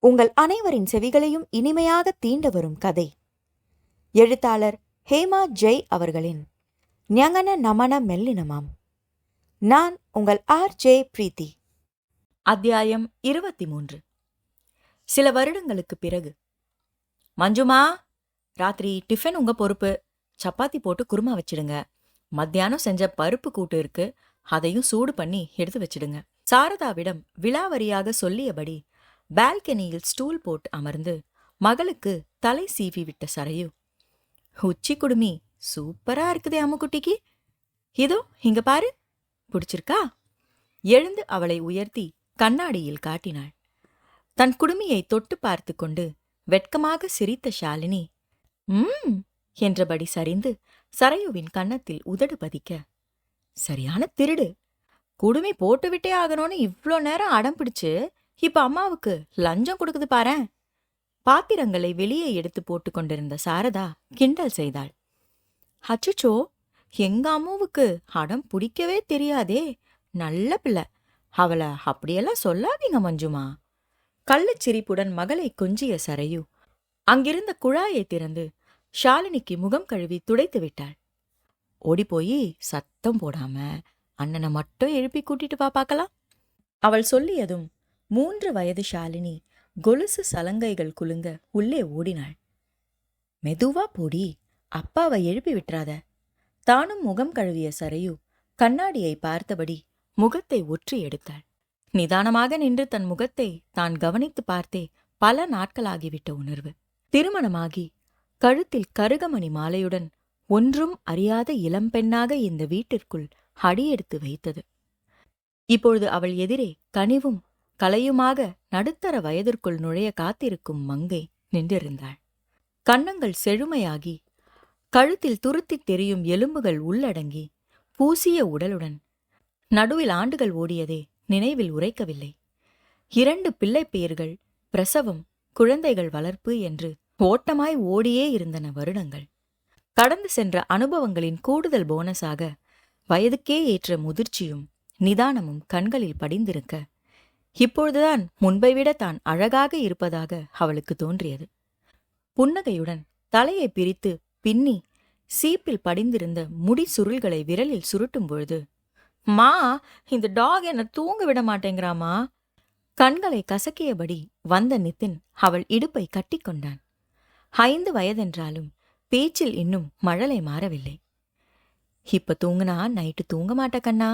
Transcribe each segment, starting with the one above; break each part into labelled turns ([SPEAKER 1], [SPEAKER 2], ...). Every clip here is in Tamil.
[SPEAKER 1] உங்கள் அனைவரின் செவிகளையும் இனிமையாக தீண்ட வரும் கதை. எழுத்தாளர் ஹேமா ஜெய் அவர்களின் ஞங்கன நமன மெல்லினமாம். நான் உங்கள் ஆர் ஜே பிரீத்தி. அத்தியாயம் இருபத்தி மூன்று சில வருடங்களுக்கு பிறகு. மஞ்சுமா ராத்திரி டிஃபன் உங்க பொறுப்பு. சப்பாத்தி போட்டு குருமா வச்சிடுங்க. மத்தியானம் செஞ்ச பருப்பு கூட்டு இருக்கு. அதையும் சூடு பண்ணி எடுத்து வச்சிடுங்க. சாரதாவிடம் விலாவரியாக சொல்லியபடி பால்கனியில் ஸ்டூல் போட்டு அமர்ந்து மகளுக்கு தலை சீவி விட்ட சரையு உச்சி குடுமி சூப்பரா இருக்குதே அம்முக்குட்டிக்கு. இதோ இங்க பாரு. பிடிச்சிருக்கா? எழுந்து அவளை உயர்த்தி கண்ணாடியில் காட்டினாள். தன் குடுமியை தொட்டு பார்த்து கொண்டு வெட்கமாக சிரித்த ஷாலினி ம் என்றபடி சரிந்து சரையுவின் கன்னத்தில் உதடு பதிக்க சரியான திருடு. குடுமி போட்டுவிட்டே ஆகணும்னு இவ்ளோ நேரம் அடம் பிடிச்சு இப்ப அம்மாவுக்கு லஞ்சம் கொடுக்குது பாரேன். பாத்திரங்களை வெளியே எடுத்து போட்டு கொண்டிருந்த சாரதா கிண்டல் செய்தாள். அச்சுச்சோ எங்க அம்மாவுக்கு அடம் பிடிக்கவே தெரியாதே. நல்ல பிள்ளை. அவளை அப்படியெல்லாம் சொல்லாதீங்க மஞ்சுமா. கள்ளச்சிரிப்புடன் மகளை கொஞ்சிய சரையு அங்கிருந்த குழாயை திறந்து ஷாலினிக்கு முகம் கழுவி துடைத்து விட்டாள். ஓடிப்போய் சத்தம் போடாம அண்ணனை மட்டும் எழுப்பி கூட்டிட்டு வா பார்க்கலாம் அவள் சொல்லியதும் மூன்று வயது ஷாலினி கொலுசு சலங்கைகள் குலுங்க உள்ளே ஓடினாள். மெதுவா போடி அப்பாவை எழுப்பி விட்டுறாத. தானும் முகம் கழுவிய சரையு கண்ணாடியை பார்த்தபடி முகத்தை ஒற்றி எடுத்தாள். நிதானமாக நின்று தன் முகத்தை தான் கவனித்து பார்த்தே பல நாட்களாகிவிட்ட உணர்வு. திருமணமாகி கழுத்தில் கருகமணி மாலையுடன் ஒன்றும் அறியாத இளம்பெண்ணாக இந்த வீட்டிற்குள் அடியெடுத்து வைத்தது. இப்பொழுது அவள் எதிரே கனிவும் கலையுமாக நடுத்தர வயதிற்குள் நுழைய காத்திருக்கும் மங்கை நின்றிருந்தாள். கன்னங்கள் செழுமையாகி கழுத்தில் துருத்தித் தெரியும் எலும்புகள் உள்ளடங்கி பூசிய உடலுடன் நடுவில் ஆண்டுகள் ஓடியதே நினைவில் உரைக்கவில்லை. இரண்டு பிள்ளை பெயர்கள் பிரசவம் குழந்தைகள் வளர்ப்பு என்று ஓட்டமாய் ஓடியே இருந்தன வருடங்கள். கடந்து சென்ற அனுபவங்களின் கூடுதல் போனஸாக வயதுக்கே ஏற்ற முதிர்ச்சியும் நிதானமும் கண்களில் படிந்திருக்க இப்பொழுதுதான் முன்பை விட தான் அழகாக இருப்பதாக அவளுக்கு தோன்றியது. புன்னகையுடன் தலையை பிரித்து பின்னி சீப்பில் படிந்திருந்த முடி சுருள்களை விரலில் சுருட்டும் பொழுது மா இந்த டாக் என்ன தூங்க விட மாட்டேங்கிறாமா? கண்களை கசக்கியபடி வந்த நிதின் அவள் இடுப்பை கட்டிக்கொண்டான் ஐந்து வயதென்றாலும் பேச்சில் இன்னும் மழலை மாறவில்லை. இப்ப தூங்குனா நைட்டு தூங்க மாட்ட கண்ணா?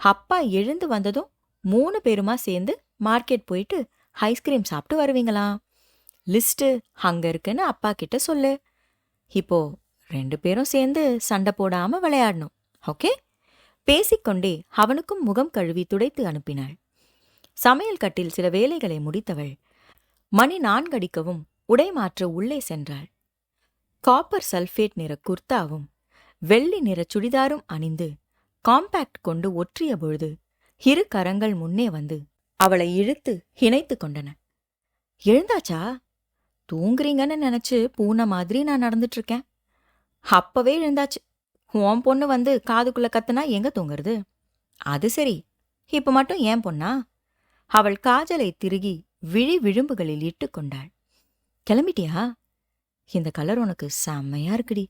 [SPEAKER 1] அப்பா எழுந்து வந்ததும் மூணு பேருமா சேர்ந்து மார்க்கெட் போயிட்டு ஐஸ்கிரீம் சாப்பிட்டு வருவீங்களா? லிஸ்ட்டு அங்க இருக்குன்னு அப்பா கிட்ட சொல்லு. இப்போ ரெண்டு பேரும் சேர்ந்து சண்டை போடாம விளையாடணும் ஓகே? பேசிக்கொண்டே அவனுக்கும் முகம் கழுவி துடைத்து அனுப்பினாள். சமையல் கட்டில் சில வேலைகளை முடித்தவள் மணி நான்கடிக்கவும் உடை மாற்ற உள்ளே சென்றாள். காப்பர் சல்ஃபேட் நிற குர்தாவும் வெள்ளி நிற சுடிதாரும் அணிந்து காம்பேக்ட் கொண்டு ஒற்றிய பொழுது இரு கரங்கள் முன்னே வந்து அவளை இழுத்து இணைத்து கொண்டன. எழுந்தாச்சா? தூங்குறீங்கன்னு நினைச்சு பூனை மாதிரி நான் நடந்துட்டு இருக்கேன் அப்பவே எழுந்தாச்சு. உன் பொண்ணு வந்து காதுக்குள்ள கத்துனா எங்க தூங்குறது? அது சரி. இப்ப மட்டும் ஏன் பொண்ணா? அவள் காஜலை திருகி விழி விழும்புகளில் இட்டு கொண்டாள். கிளம்பிட்டியா? இந்த கலர் உனக்கு செம்மையா இருக்குடி.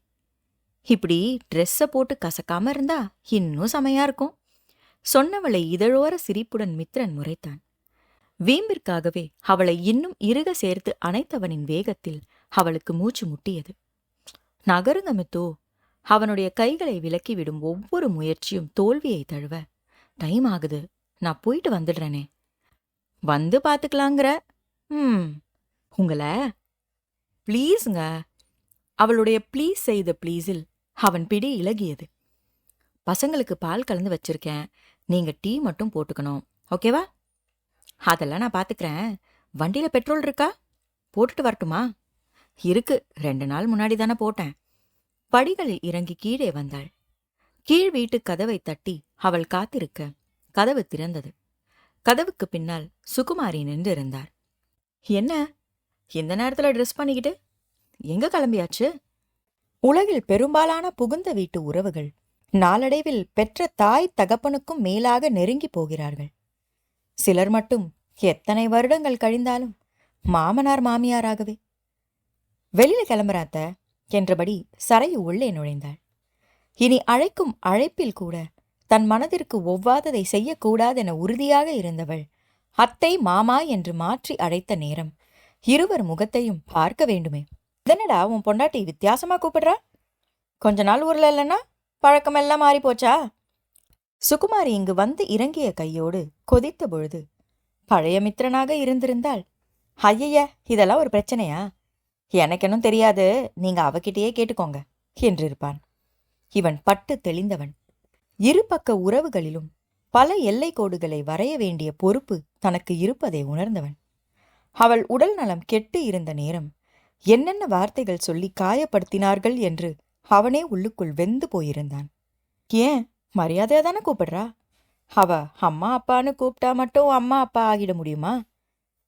[SPEAKER 1] இப்படி ட்ரெஸ்ஸை போட்டு கசக்காம இருந்தா இன்னும் செமையா இருக்கும். சொன்னவளை இதழோர சிரிப்புடன் மித்ரன் முறைத்தான். வீம்பிற்காகவே அவளை இன்னும் இறுக சேர்த்து அணைத்தவனின் வேகத்தில் அவளுக்கு மூச்சு முட்டியது. நகருங்க மித்தோ அவனுடைய கைகளை விலக்கிவிடும் ஒவ்வொரு முயற்சியும் தோல்வியை தழுவ டைம் ஆகுது. நான் போயிட்டு வந்துடுறேனே. வந்து பார்த்துக்கலாங்கிற ம். உங்களை? ப்ளீஸுங்க. அவளுடைய ப்ளீஸ் செய்த ப்ளீஸில் அவன் பிடி இலகியது. பசங்களுக்கு பால் கலந்து வச்சிருக்கேன். நீங்க டீ மட்டும் போட்டுக்கணும். ஓகேவா? அதெல்லாம் நான் பார்த்துக்கிறேன் வண்டியில் பெட்ரோல் இருக்கா? போட்டுட்டு வரட்டுமா? இருக்கு. ரெண்டு நாள் முன்னாடி தானே போட்டேன். படிகளில் இறங்கி கீழே வந்தாள். கீழ் வீட்டு கதவை தட்டி அவள் காத்திருக்க கதவு திறந்தது. கதவுக்கு பின்னால் சுகுமாரி நின்று இருந்தார். என்ன? இந்த நேரத்துல ட்ரெஸ் பண்ணிக்கிட்டு? எங்க கிளம்பியாச்சு? உலகில் பெரும்பாலான புகுந்த வீட்டு உறவுகள் நாளடைவில் பெற்ற தாய் தகப்பனுக்கும் மேலாக நெருங்கி போகிறார்கள். சிலர் மட்டும் எத்தனை வருடங்கள் கழிந்தாலும் மாமனார் மாமியாராகவே. வெளியில கிளம்புறாத்த என்றபடி சரையு உள்ளே நுழைந்தாள். இனி அழைக்கும் அழைப்பில் கூட தன் மனதிற்கு ஒவ்வாததை செய்யக்கூடாதென உறுதியாக இருந்தவள் அத்தை மாமா என்று மாற்றி அழைத்த நேரம் இருவர் முகத்தையும் பார்க்க வேண்டுமே. இதனடா உன் பொண்டாட்டி வித்தியாசமா கூப்பிடுறா? கொஞ்ச நாள் ஊர்ல இல்லைன்னா பழக்கமெல்லாம் மாறி போச்சா சுகுமாரி இங்கு வந்து இறங்கிய கையோடு கொதித்த பொழுது பழைய மித்திரனாக இருந்திருந்தால் ஐயைய இதெல்லாம் ஒரு பிரச்சனையா? எனக்கென்னும் தெரியாது நீங்க அவகிட்டேயே கேட்டுக்கோங்க என்றிருப்பான். இவன் பட்டு தெளிந்தவன். இரு பக்க உறவுகளிலும் பல எல்லை கோடுகளை வரைய வேண்டிய பொறுப்பு தனக்கு இருப்பதை உணர்ந்தவன். அவள் உடல் நலம் கெட்டு இருந்த நேரம் என்னென்ன வார்த்தைகள் சொல்லி காயப்படுத்தினார்கள் என்று அவனே உள்ளுக்குள் வெந்து போயிருந்தான். ஏன்? மரியாதையா தானே கூப்பிடுறா? அவ அம்மா அப்பான்னு கூப்பிட்டா மட்டும் அம்மா அப்பா ஆகிட முடியுமா?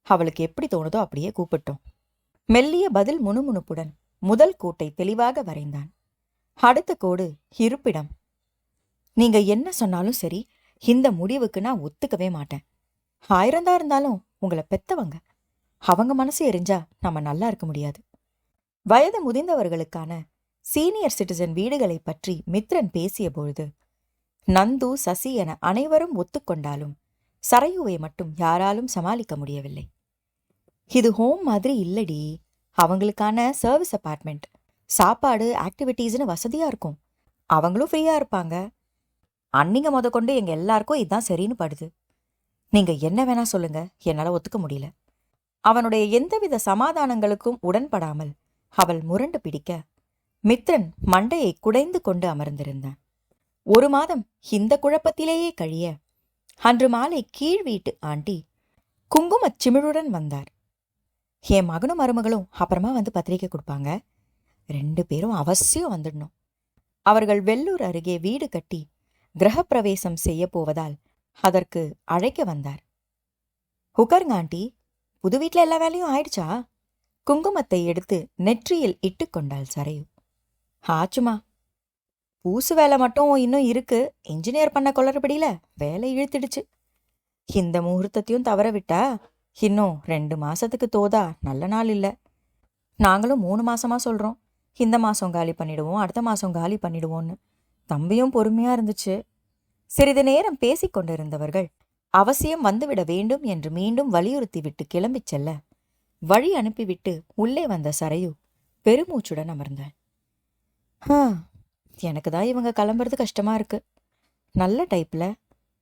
[SPEAKER 1] அவளுக்கு எப்படி தோணுதோ அப்படியே கூப்பிட்டோம். மெல்லிய பதில் முணுமுணுப்புடன் முதல் கோட்டை தெளிவாக வரைந்தான். அடுத்த கோடு இருப்பிடம். நீங்க என்ன சொன்னாலும் சரி இந்த முடிவுக்கு நான் ஒத்துக்கவே மாட்டேன். ஆயிரந்தா இருந்தாலும் உங்களை பெத்தவங்க. அவங்க மனசு எரிஞ்சா நம்ம நல்லா இருக்க முடியாது. வயது முதிர்ந்தவர்களுக்கான சீனியர் சிட்டிசன் வீடுகளை பற்றி மித்ரன் பேசிய பொழுது நந்து சசி என அனைவரும் ஒத்துக்கொண்டாலும் சரையுவை மட்டும் யாராலும் சமாளிக்க முடியவில்லை. இது ஹோம் மாதிரி இல்லடி. அவங்களுக்கான சர்வீஸ் அபார்ட்மெண்ட் சாப்பாடு ஆக்டிவிட்டீஸ்னு வசதியா இருக்கும். அவங்களும் ஃப்ரீயா இருப்பாங்க. அன்னிங்க முத கொண்டு எங்க எல்லாருக்கும் இதுதான் சரின்னு படுது. நீங்க என்ன வேணா சொல்லுங்க. என்னால ஒத்துக்க முடியல. அவனுடைய எந்தவித சமாதானங்களுக்கும் உடன்படாமல் அவள் முரண்டு பிடிக்க மித்ரன் மண்டையை குடைந்து கொண்டு அமர்ந்திருந்தான். ஒரு மாதம் இந்த குழப்பத்திலேயே கழிய அன்று மாலை கீழ் வீட்டு ஆண்டி குங்குமச் சிமிழுடன் வந்தார். என் மகனும் மருமகளும் அப்புறமா வந்து பத்திரிக்கை கொடுப்பாங்க. ரெண்டு பேரும் அவசியம் வந்துடணும். அவர்கள் வெள்ளூர் அருகே வீடு கட்டி கிரகப்பிரவேசம் செய்ய போவதால் அதற்கு அழைக்க வந்தார். உட்காருங்க ஆண்டி புது வீட்ல எல்லா வேலையும் ஆயிடுச்சா? குங்குமத்தை எடுத்து நெற்றியில் இட்டுக்கொண்டாள் சரையு. ஆச்சுமா. பூசு வேலை மட்டும் இன்னும் இருக்கு. இன்ஜினியர் பண்ண குளறுபடியில வேலை இழுத்துடுச்சு. இந்த முகூர்த்தத்தையும் தவற விட்டா இன்னும் ரெண்டு மாசத்துக்கு தோதா நல்ல நாள் இல்ல. நாங்களும் மூணு மாசமா சொல்றோம். இந்த மாசம் காலி பண்ணிடுவோம் அடுத்த மாசம் காலி பண்ணிடுவோம்னு. தம்பியும் பொறுமையா இருந்துச்சு. சிறிது நேரம் பேசிக் கொண்டிருந்தவர்கள் அவசியம் வந்துவிட வேண்டும் என்று மீண்டும் வலியுறுத்தி விட்டு கிளம்பிச் செல்ல வழி அனுப்பிவிட்டு உள்ளே வந்த சரையு பெருமூச்சுடன் அமர்ந்தாள் "ஹா, எனக்கு தான் இவங்க கிளம்புறது கஷ்டமாக இருக்கு. நல்ல டைப்பில்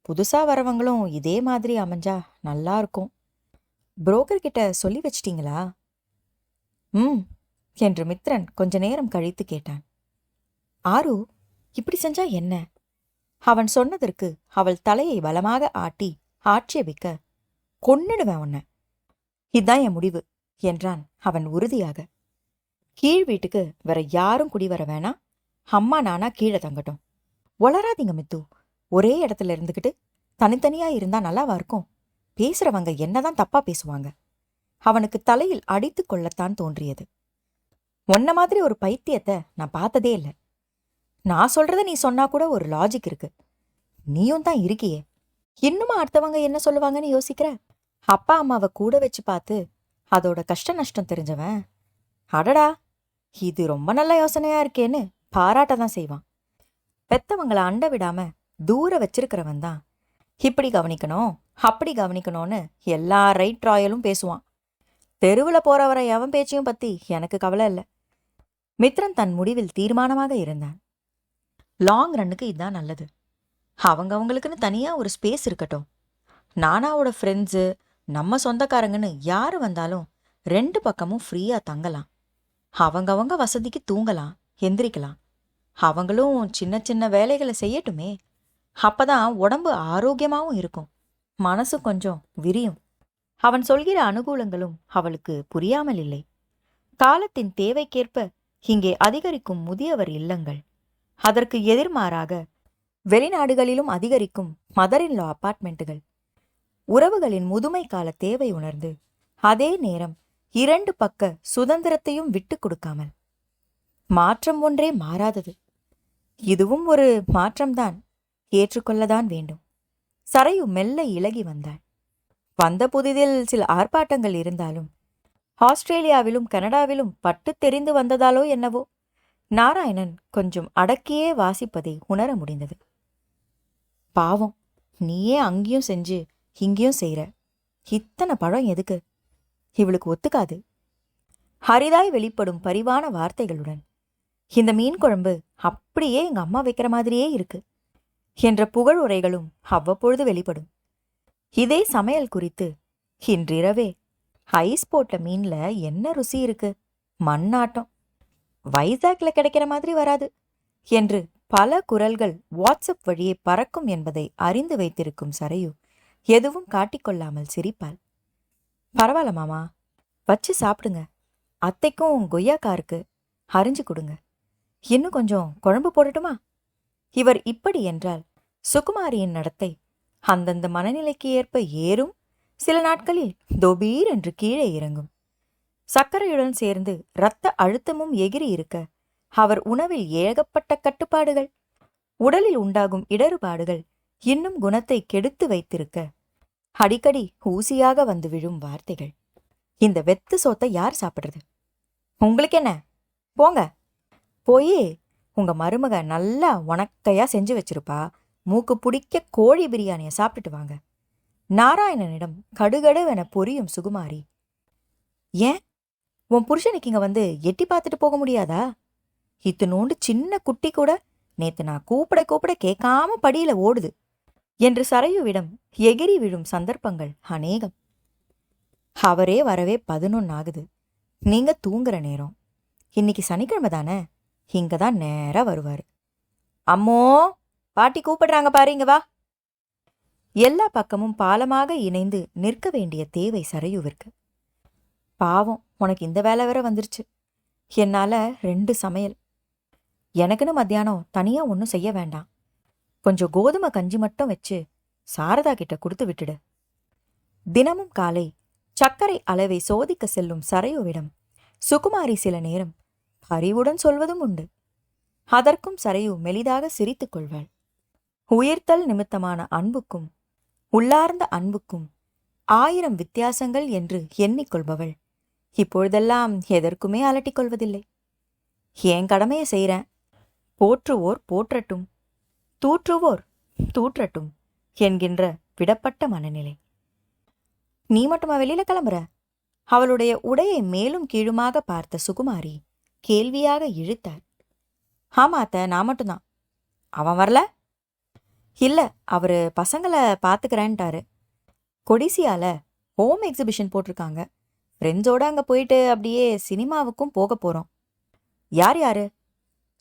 [SPEAKER 1] புதுசாக வரவங்களும் இதே மாதிரி அமைஞ்சா நல்லா இருக்கும். புரோக்கர்கிட்ட சொல்லி வச்சிட்டிங்களா? ம் என்று மித்ரன் கொஞ்ச நேரம் கழித்து கேட்டான். ஆரு இப்படி செஞ்சா என்ன? அவன் சொன்னதற்கு அவள் தலையை பலமாக ஆட்டி ஆட்சேபிக்க கொன்னுடுவேன் உன்னை. இதான் என் முடிவு என்றான் அவன் உறுதியாக. கீழ் வீட்டுக்கு வேற யாரும் குடி வர வேணாம். அம்மா நானா கீழே தங்கட்டும். ஒளராதீங்க மித்து. ஒரே இடத்துல இருந்துக்கிட்டு தனித்தனியா இருந்தா நல்லாவா இருக்கும்? பேசுறவங்க என்னதான் தப்பா பேசுவாங்க. அவனுக்கு தலையில் அடித்து கொள்ளத்தான் தோன்றியது. உன்ன மாதிரி ஒரு பைத்தியத்தை நான் பார்த்ததே இல்லை. நான் சொல்றத நீ சொன்னா கூட ஒரு லாஜிக் இருக்கு. நீயும் தான் இருக்கியே. இன்னுமா அடுத்தவங்க என்ன சொல்லுவாங்கன்னு யோசிக்கிற? அப்பா அம்மாவை கூட வச்சு பார்த்து அதோட கஷ்ட நஷ்டம் தெரிஞ்சவன். அடடா இது ரொம்ப நல்ல யோசனையா இருக்கேன்னு பாராட்ட தான் செய்வான். பெத்தவங்கள அண்ட விடாம தூர வச்சிருக்கிறவன் தான். இப்படி கவனிக்கணும் அப்படி கவனிக்கணும்னு எல்லா ரைட் ராயலும் பேசுவான். தெருவில் போறவரை எவன் பேச்சையும் பத்தி எனக்கு கவலை இல்லை. மித்ரன் தன் முடிவில் தீர்மானமாக இருந்தான். லாங் ரன்னுக்கு இதுதான் நல்லது. அவங்க அவங்களுக்குன்னு தனியா ஒரு ஸ்பேஸ் இருக்கட்டும். நானாவோட ஃப்ரெண்ட்ஸு நம்ம சொந்தக்காரங்கன்னு யார் வந்தாலும் ரெண்டு பக்கமும் ஃப்ரீயாக தங்கலாம். அவங்கவங்க வசதிக்கு தூங்கலாம் எந்திரிக்கலாம். அவங்களும் சின்ன சின்ன வேலைகளை செய்யட்டுமே. அப்பதான் உடம்பு ஆரோக்கியமாவும் இருக்கும். மனசு கொஞ்சம் விரியும். அவன் சொல்கிற அனுகூலங்களும் அவளுக்கு புரியாமல் இல்லை. காலத்தின் தேவைக்கேற்ப இங்கே அதிகரிக்கும் முதியவர் இல்லங்கள். அதற்கு எதிர்மாறாக வெளிநாடுகளிலும் அதிகரிக்கும் மதர் அப்பார்ட்மெண்ட்டுகள் உறவுகளின் முதுமை கால தேவை உணர்ந்து அதே நேரம் இரண்டு பக்க சுதந்திரத்தையும் விட்டுக் கொடுக்காமல். மாற்றம் ஒன்றே மாறாதது. இதுவும் ஒரு மாற்றம்தான். ஏற்றுக்கொள்ளதான் வேண்டும். சரையு மெல்ல இலகி வந்தாள். வந்த புதிதில் சில ஆர்ப்பாட்டங்கள் இருந்தாலும் ஆஸ்திரேலியாவிலும் கனடாவிலும் பட்டு தெரிந்து வந்ததாலோ என்னவோ நாராயணன் கொஞ்சம் அடக்கியே வாசிப்பதை உணர முடிந்தது. பாவம் நீயே அங்கேயும் செஞ்சு இங்கேயும் செய்கிற இத்தனை பழம் எதுக்கு? இவளுக்கு ஒத்துக்காது. ஹரிதாய் வெளிப்படும் பரிவான வார்த்தைகளுடன் இந்த மீன் குழம்பு அப்படியே எங்க அம்மா வைக்கிற மாதிரியே இருக்கு என்ற புகழ் உரைகளும் அவ்வப்பொழுது வெளிப்படும். இதே சமையல் குறித்து இன்றிரவே ஐஸ் போட்ட மீன்ல என்ன ருசி இருக்கு? மண்ணாட்டம். வைசாக்ல கிடைக்கிற மாதிரி வராது என்று பல குரல்கள் வாட்ஸ்அப் வழியே பறக்கும் என்பதை அறிந்து வைத்திருக்கும் சரையு எதுவும் காட்டிக்கொள்ளாமல் சிரிப்பாள். பரவாயில்ல மாமா. வச்சு சாப்பிடுங்க. அத்தைக்கும் கொய்யாக்காருக்கு அரிஞ்சு கொடுங்க. இன்னும் கொஞ்சம் குழம்பு போடட்டுமா? இவர் இப்படி என்றால் சுகுமாரியின் நடத்தை அந்தந்த மனநிலைக்கு ஏற்ப ஏறும். சில நாட்களில் தொபீர் என்று கீழே இறங்கும். சர்க்கரையுடன் சேர்ந்து இரத்த அழுத்தமும் எகிரி இருக்க அவர் உணவில் ஏகப்பட்ட கட்டுப்பாடுகள். உடலில் உண்டாகும் இடறுபாடுகள் இன்னும் குணத்தை கெடுத்து வைத்திருக்க அடிக்கடி ஊசியாக வந்து விழும் வார்த்தைகள். இந்த வெத்து சோத்தை யார் சாப்பிட்றது? உங்களுக்கு என்ன போங்க. போய் உங்க மருமக நல்லா உனக்கையா செஞ்சு வச்சிருப்பா. மூக்கு பிடிக்க கோழி பிரியாணியை சாப்பிட்டுட்டு வாங்க. நாராயணனிடம் கடுகடுவென பொரியும் சுகுமாரி ஏன்? உன் புருஷனுக்கு இங்க வந்து எட்டி பார்த்துட்டு போக முடியாதா? இத்தினோண்டு சின்ன குட்டி கூட நேத்து நான் கூப்பிட கூப்பிட கேட்காம படியில ஓடுது. என்று சரையுவிடம் எகிரி விழும் சந்தர்ப்பங்கள் அநேகம். அவரே வரவே பதினொன்னு ஆகுது நீங்க தூங்குற நேரம். இன்னைக்கு சனிக்கிழமை தானே? இங்க தான் நேரா வருவார். அம்மோ! பாட்டி கூப்பிடுறாங்க பாரு இங்க வா. எல்லா பக்கமும் பாலமாக இணைந்து நிற்க வேண்டிய தேவை சரையுவிற்கு. பாவம் உனக்கு இந்த வேலை வேற வந்துருச்சு. என்னால ரெண்டு சமையல். எனக்குன்னு மத்தியானம் தனியா ஒன்றும் செய்ய வேண்டாம். கொஞ்சம் கோதுமை கஞ்சி மட்டும் வச்சு சாரதா கிட்ட கொடுத்து விட்டுடு. தினமும் காலை சர்க்கரை அளவை சோதிக்க செல்லும் சரையுவிடம் சுகுமாரி சில நேரம் அறிவுடன் சொல்வதும் உண்டு. அதற்கும் சரையு மெலிதாக சிரித்துக் கொள்வாள். உயிர்த்தல் நிமித்தமான அன்புக்கும் உள்ளார்ந்த அன்புக்கும் ஆயிரம் வித்தியாசங்கள் என்று எண்ணிக்கொள்பவள். இப்பொழுதெல்லாம் எதற்குமே அலட்டிக் கொள்வதில்லை. என் கடமையை செய்கிறேன் போற்றுவோர் போற்றட்டும். தூற்றுவோர் தூற்றட்டும் என்கின்ற விடப்பட்ட மனநிலை. நீ மட்டுமா வெளியில கிளம்புற? அவளுடைய உடையை மேலும் கீழுமாக பார்த்த சுகுமாரி கேள்வியாக இழுத்தார் ஆமா அத்த நான் மட்டும்தான். அவன் வரல? இல்ல அவரு பசங்களை பார்த்துக்கிறேன்ட்டாரு கொடிசியால ஹோம் எக்ஸிபிஷன் போட்டிருக்காங்க. ஃப்ரெண்ட்ஸோட அங்க போயிட்டு அப்படியே சினிமாவுக்கும் போக போறோம். யார் யாரு?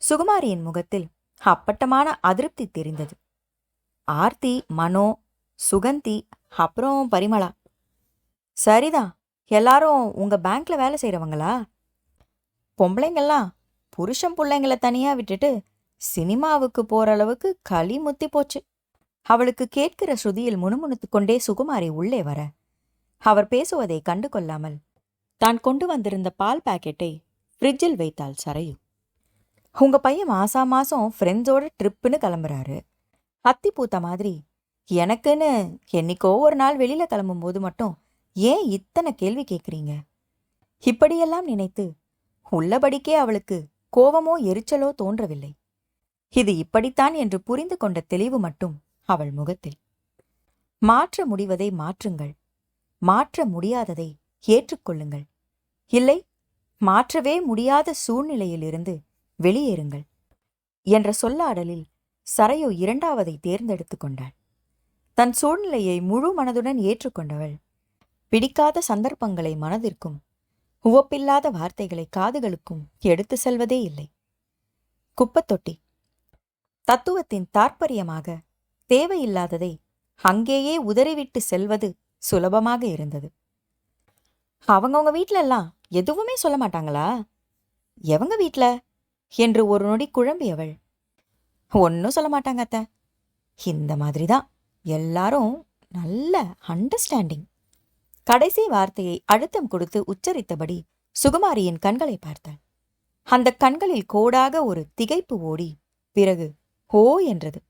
[SPEAKER 1] சுகுமாரியின் முகத்தில் அப்பட்டமான அதிருப்தி தெரிந்தது. ஆர்த்தி மனோ சுகந்தி அப்புறம் பரிமளா. சரிதான் எல்லாரும் உங்க பேங்க்ல வேலை செய்றவங்களா? பொம்பளைங்கெல்லாம் புருஷன் பிள்ளைங்கள தனியா விட்டுட்டு சினிமாவுக்கு போற அளவுக்கு களி முத்தி போச்சு. அவளுக்கு கேட்கிற ஸ்ருதியில் முணுமுணுத்துக் கொண்டே சுகுமாரி உள்ளே வர. அவர் பேசுவதை கண்டு கொள்ளாமல் தான் கொண்டு வந்திருந்த பால் பாக்கெட்டை ஃப்ரிட்ஜில் வைத்தாள் சரையு. உங்க பையன் மாசா மாசம் ஃப்ரெண்ட்ஸோட ட்ரிப்புன்னு கிளம்புறாரு. அத்தி பூத்த மாதிரி எனக்குன்னு என்னைக்கோ ஒரு நாள் வெளியில் கிளம்பும்போது மட்டும் ஏன் இத்தனை கேள்வி கேட்குறீங்க இப்படியெல்லாம் நினைத்து உள்ளபடிக்கே அவளுக்கு கோவமோ எரிச்சலோ தோன்றவில்லை. இது இப்படித்தான் என்று புரிந்து கொண்ட தெளிவு மட்டும் அவள் முகத்தில். மாற்ற முடிவதை மாற்றுங்கள். மாற்ற முடியாததை ஏற்றுக்கொள்ளுங்கள். இல்லை மாற்றவே முடியாத சூழ்நிலையிலிருந்து வெளியேறுங்கள் என்ற சொல்லாடலில் சரையோ இரண்டாவதை தேர்ந்தெடுத்துக் கொண்டாள். தன் சூழ்நிலையை முழு மனதுடன் ஏற்றுக்கொண்டவள். பிடிக்காத சந்தர்ப்பங்களை மனதிற்கும் உவப்பில்லாத வார்த்தைகளை காதுகளுக்கும் எடுத்து செல்வதே இல்லை. குப்பத்தொட்டி தத்துவத்தின் தாற்பயமாக தேவையில்லாததை அங்கேயே உதறிவிட்டு செல்வது சுலபமாக இருந்தது. அவங்கவங்க வீட்டிலெல்லாம் எதுவுமே சொல்ல மாட்டாங்களா? எவங்க வீட்டில் என்று ஒரு நொடி குழம்பியவள். ஒன்னும் சொல்ல மாட்டாங்க அத்த. இந்த மாதிரி தான் எல்லாரும் நல்ல அண்டர்ஸ்டாண்டிங் கடைசி வார்த்தையை அழுத்தம் கொடுத்து உச்சரித்தபடி சுகுமாரியின் கண்களை பார்த்தாள். அந்த கண்களில் கோடாக ஒரு திகைப்பு ஓடி பிறகு ஹோ என்றது.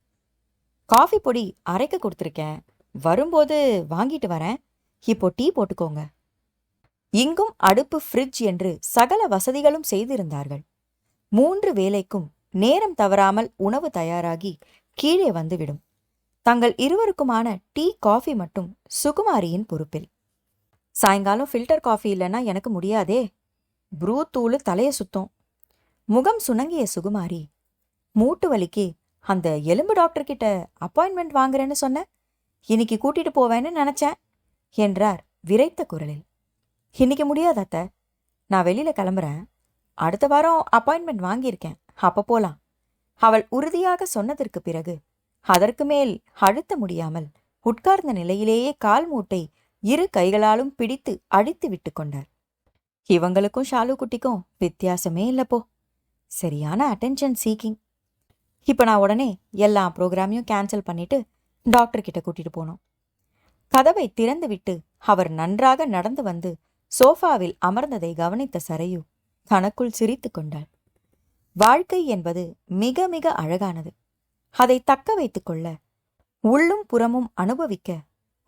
[SPEAKER 1] காஃபி பொடி அரைக்க கொடுத்துருக்கேன். வரும்போது வாங்கிட்டு வரேன். இப்போ டீ போட்டுக்கோங்க. இங்கும் அடுப்பு ஃப்ரிட்ஜ் என்று சகல வசதிகளும் செய்திருந்தார்கள். மூன்று வேளைக்கும் நேரம் தவறாமல் உணவு தயாராகி கீழே வந்துவிடும். தங்கள் இருவருக்குமான டீ காஃபி மட்டும் சுகுமாரியின் பொறுப்பில். சாயங்காலம் ஃபில்டர் காஃபி இல்லைன்னா எனக்கு முடியாதே. ப்ரூ தூளு தலைய சுத்தம். முகம் சுணங்கிய சுகுமாரி மூட்டு வலிக்கு அந்த எலும்பு டாக்டர்கிட்ட அப்பாயின்மெண்ட் வாங்குறேன்னு சொன்ன? இன்னைக்கு கூட்டிட்டு போவேன்னு நினைச்சேன் என்றார் விரைத்த குரலில். இன்னைக்கு முடியாது நான் வெளியில கிளம்புறேன். அடுத்த வாரம் அப்பாயின்மெண்ட் வாங்கியிருக்கேன். அப்ப போலாம். அவள் உறுதியாக சொன்னதற்கு பிறகு அதற்கு மேல் அழுத்த முடியாமல் உட்கார்ந்த நிலையிலேயே கால் மூட்டை இரு கைகளாலும் பிடித்து அடித்து விட்டு கொண்டார் இவங்களுக்கும் ஷாலு குட்டிக்கும் வித்தியாசமே இல்லப்போ சரியான அட்டென்ஷன் சீக்கிங் இப்ப நான் உடனே எல்லா ப்ரோக்ராமையும் கேன்சல் பண்ணிட்டு டாக்டர் கிட்ட கூட்டிட்டு போனோம். கதவை திறந்துவிட்டு அவர் நன்றாக நடந்து வந்து சோஃபாவில் அமர்ந்ததை கவனித்த சரையு தனக்குள் சிரித்து கொண்டாள். வாழ்க்கை என்பது மிக மிக அழகானது. அதை தக்க வைத்துக் கொள்ள உள்ளும் புறமும் அனுபவிக்க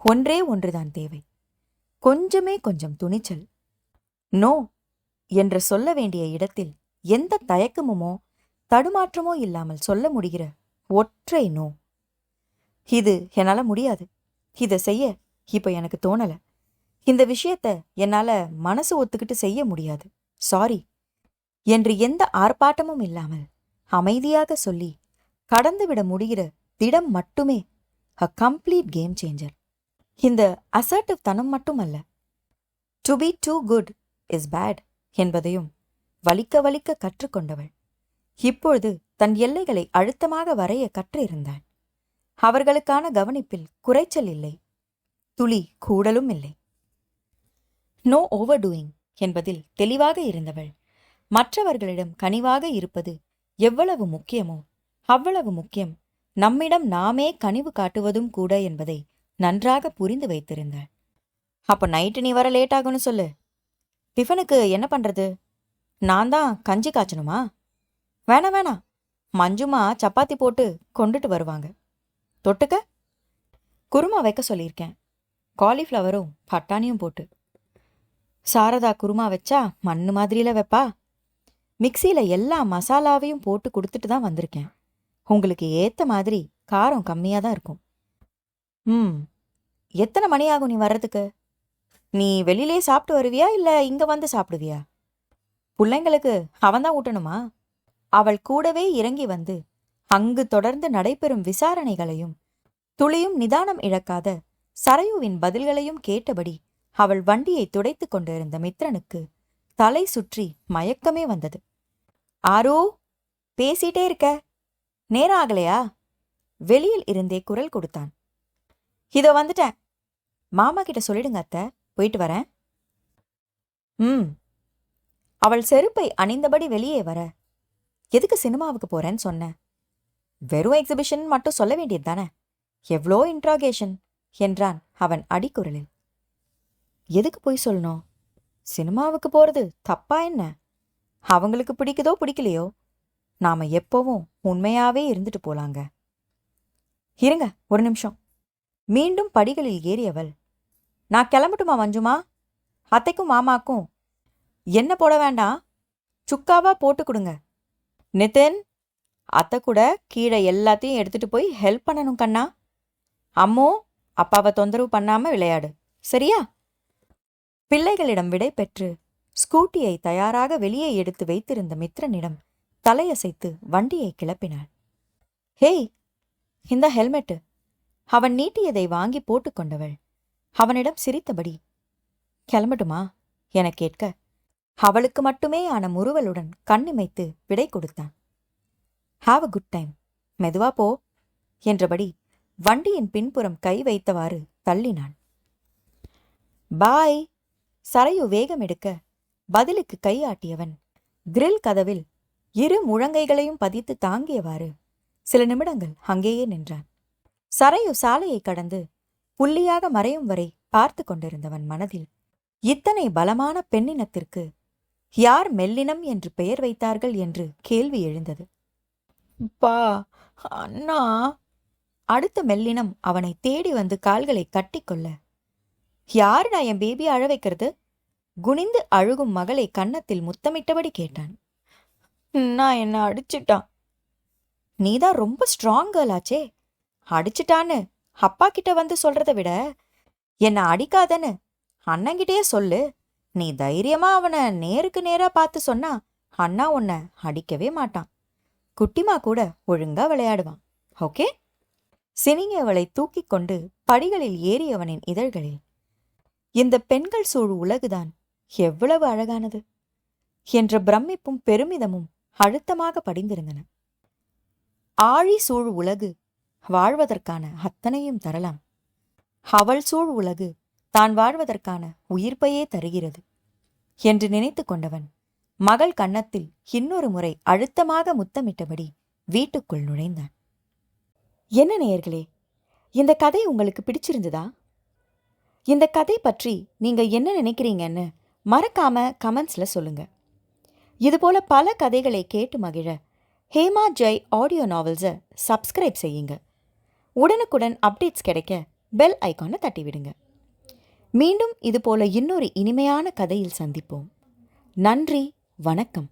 [SPEAKER 1] ஒன்றே ஒன்றுதான் தேவை. கொஞ்சமே கொஞ்சம் துணிச்சல். நோ! என்று சொல்ல வேண்டிய இடத்தில் எந்த தயக்கமுமோ தடுமாற்றமோ இல்லாமல் சொல்ல முடிகிற ஒற்றை நோ. இது என்னால முடியாது. இதை செய்ய இப்போ எனக்கு தோணல. இந்த விஷயத்த என்னால மனசு ஒத்துக்கிட்டு செய்ய முடியாது. சாரி. என்று எந்த ஆர்ப்பாட்டமும் இல்லாமல் அமைதியாக சொல்லி கடந்துவிட முடிகிற திடம் மட்டுமே அ கம்ப்ளீட் கேம் சேஞ்சர் இந்த அசர்டிவ் தனம் மட்டுமல்ல. To be too good is bad என்பதையும் வலிக்க வலிக்க கற்றுக்கொண்டவள் இப்பொழுது தன் எல்லைகளை அழுத்தமாக வரைய கற்றிருந்தாள். அவர்களுக்கான கவனிப்பில் குறைச்சல் இல்லை. துளி கூடலும் இல்லை. நோ ஓவர் டூயிங் என்பதில் தெளிவாக இருந்தவள். மற்றவர்களிடம் கனிவாக இருப்பது எவ்வளவு முக்கியமோ அவ்வளவு முக்கியம். நம்மிடம் நாமே கனிவு காட்டுவதும் கூட என்பதை நன்றாக புரிந்து வைத்திருந்தாள் அப்ப நைட்டு நீ வர லேட் ஆகும்னு சொல்லு. டிஃபனுக்கு என்ன பண்றது? நான் தான் கஞ்சி காய்ச்சணுமா? வேணாம் வேணாம். மஞ்சுமா சப்பாத்தி போட்டு கொண்டுட்டு வருவாங்க. தொட்டுக்க? குருமா வைக்க சொல்லியிருக்கேன். காலிஃப்ளவரும் பட்டாணியும் போட்டு. சாரதா குருமா வச்சா மண்ணு மாதிரியில வைப்பா? மிக்சியில் எல்லா மசாலாவையும் போட்டு கொடுத்துட்டு தான் வந்திருக்கேன். உங்களுக்கு ஏத்த மாதிரி காரம் கம்மியாக தான் இருக்கும். ம். எத்தனை மணி ஆகும் நீ வர்றதுக்கு? நீ வெளியிலே சாப்பிட்டு வருவியா? இல்ல இங்க வந்து சாப்பிடுவியா? பிள்ளைங்களுக்கு அவன்தான் ஊட்டணுமா? அவள் கூடவே இறங்கி வந்து அங்கு தொடர்ந்து நடைபெறும் விசாரணைகளையும் துளியும் நிதானம் இழக்காத சரையுவின் பதில்களையும் கேட்டபடி அவள் வண்டியை துடைத்துக் கொண்டிருந்த மித்ரனுக்கு தலை சுற்றி மயக்கமே வந்தது. ஆரோ பேசிட்டே இருக்க. நேரம் ஆகலையா? வெளியில் இருந்தே குரல் கொடுத்தான். இதோ வந்துட்டேன். மாமா கிட்ட சொல்லிடுங்க அத்தை. போயிட்டு வரேன். ம். அவள் செருப்பை அணிந்தபடி வெளியே வர. எதுக்கு சினிமாவுக்கு போறேன்னு சொன்ன. வெறும் எக்ஸிபிஷன் மட்டும் சொல்ல வேண்டியது தானே? எவ்வளோ இன்ட்ராகேஷன் என்றான் அவன் அடிக்குரலில். எதுக்கு போய் சொல்லணும்? சினிமாவுக்கு போறது தப்பா என்ன? அவங்களுக்கு பிடிக்குதோ பிடிக்கலையோ நாம எப்பவும் உண்மையாவே இருந்துட்டு போலாங்க. இருங்க ஒரு நிமிஷம். மீண்டும் படிகளில் ஏறியவள் நான் கிளம்பட்டுமா மஞ்சுமா? அத்தைக்கும் மாமாக்கும் என்ன போட வேண்டாம் சுக்காவா போட்டு கொடுங்க. நிதின் அத்தை கூட கீழே எல்லாத்தையும் எடுத்துட்டு போய் ஹெல்ப் பண்ணணும் கண்ணா. அம்மோ அப்பாவை தொந்தரவு பண்ணாம விளையாடு. சரியா? பிள்ளைகளிடம் விடை பெற்று ஸ்கூட்டியை தயாராக வெளியே எடுத்து வைத்திருந்த மித்ரனிடம் தலையசைத்து வண்டியை கிளப்பினாள். ஹேய் இந்த ஹெல்மெட்டு. அவன் நீட்டியதை வாங்கி போட்டுக்கொண்டவள் அவனிடம் சிரித்தபடி. கிளம்பட்டுமா? எனக் கேட்க. அவளுக்கு மட்டுமே ஆன முறுவலுடன் கண்ணிமைத்து விடை கொடுத்தான். ஹாவ் அ குட் டைம் மெதுவா போ. என்றபடி வண்டியின் பின்புறம் கை வைத்தவாறு தள்ளினான். பாய் சரையு வேகம் எடுக்க பதிலுக்கு கையாட்டியவன். கிரில் கதவில் இரு முழங்கைகளையும் பதித்து தாங்கியவாறு. சில நிமிடங்கள் அங்கேயே நின்றான். சரையு சாலையை கடந்து புள்ளியாக மறையும் வரை பார்த்து கொண்டிருந்தவன் மனதில் இத்தனை பலமான பெண்ணினத்திற்கு யார் மெல்லினம் என்று பெயர் வைத்தார்கள் என்று கேள்வி எழுந்தது. பா அண்ணா. அடுத்த மெல்லினம் அவனை தேடி வந்து கால்களை கட்டிக்கொள்ள யாருடா என் பேபி அழ வைக்கிறது? குனிந்து அழுகும் மகளை கன்னத்தில் முத்தமிட்டபடி கேட்டான். நான் என்ன அடிச்சிட்டான். நீதான் ரொம்ப ஸ்ட்ராங் கேர்ள் ஆச்சே. அடிச்சிட்டான்னு அப்பா கிட்ட வந்து சொல்றதை விட என்னை அடிக்காதன்னு அண்ணங்கிட்டயே சொல்லு. நீ தைரியமா அவனை நேருக்கு நேரா பார்த்து சொன்னா அண்ணா உன்னை அடிக்கவே மாட்டான். குட்டிமா கூட ஒழுங்கா விளையாடுவான். ஓகே? சினிங்கி அவளை தூக்கிக் கொண்டு படிகளில் ஏறியவனின் இதழ்களில் இந்த பெண்கள் சூழ் உலகுதான். எவ்வளவு அழகானது! என்ற பிரமிப்பும் பெருமிதமும் அழுத்தமாக படிந்திருந்தன. ஆழி சூழ் உலகு வாழ்வதற்கான அத்தனையும் தரலாம். அவள் சூழ் உலகு தான் வாழ்வதற்கான உயிர்ப்பையே தருகிறது என்று நினைத்து கொண்டவன் மகள் கன்னத்தில் இன்னொரு முறை அழுத்தமாக முத்தமிட்டபடி வீட்டுக்குள் நுழைந்தான். என்ன நேயர்களே இந்த கதை உங்களுக்கு பிடிச்சிருந்ததா? இந்த கதை பற்றி நீங்க என்ன நினைக்கிறீங்கன்னு மறக்காம கமெண்ட்ஸில் சொல்லுங்க. இதுபோல பல கதைகளை கேட்டு மகிழ ஹேமா ஜெய் ஆடியோ நாவல்ஸை சப்ஸ்கிரைப் செய்யுங்க. உடனுக்குடன் அப்டேட்ஸ் கிடைக்க பெல் ஐகானை தட்டிவிடுங்க. மீண்டும் இதுபோல இன்னொரு இனிமையான கதையில் சந்திப்போம். நன்றி வணக்கம்.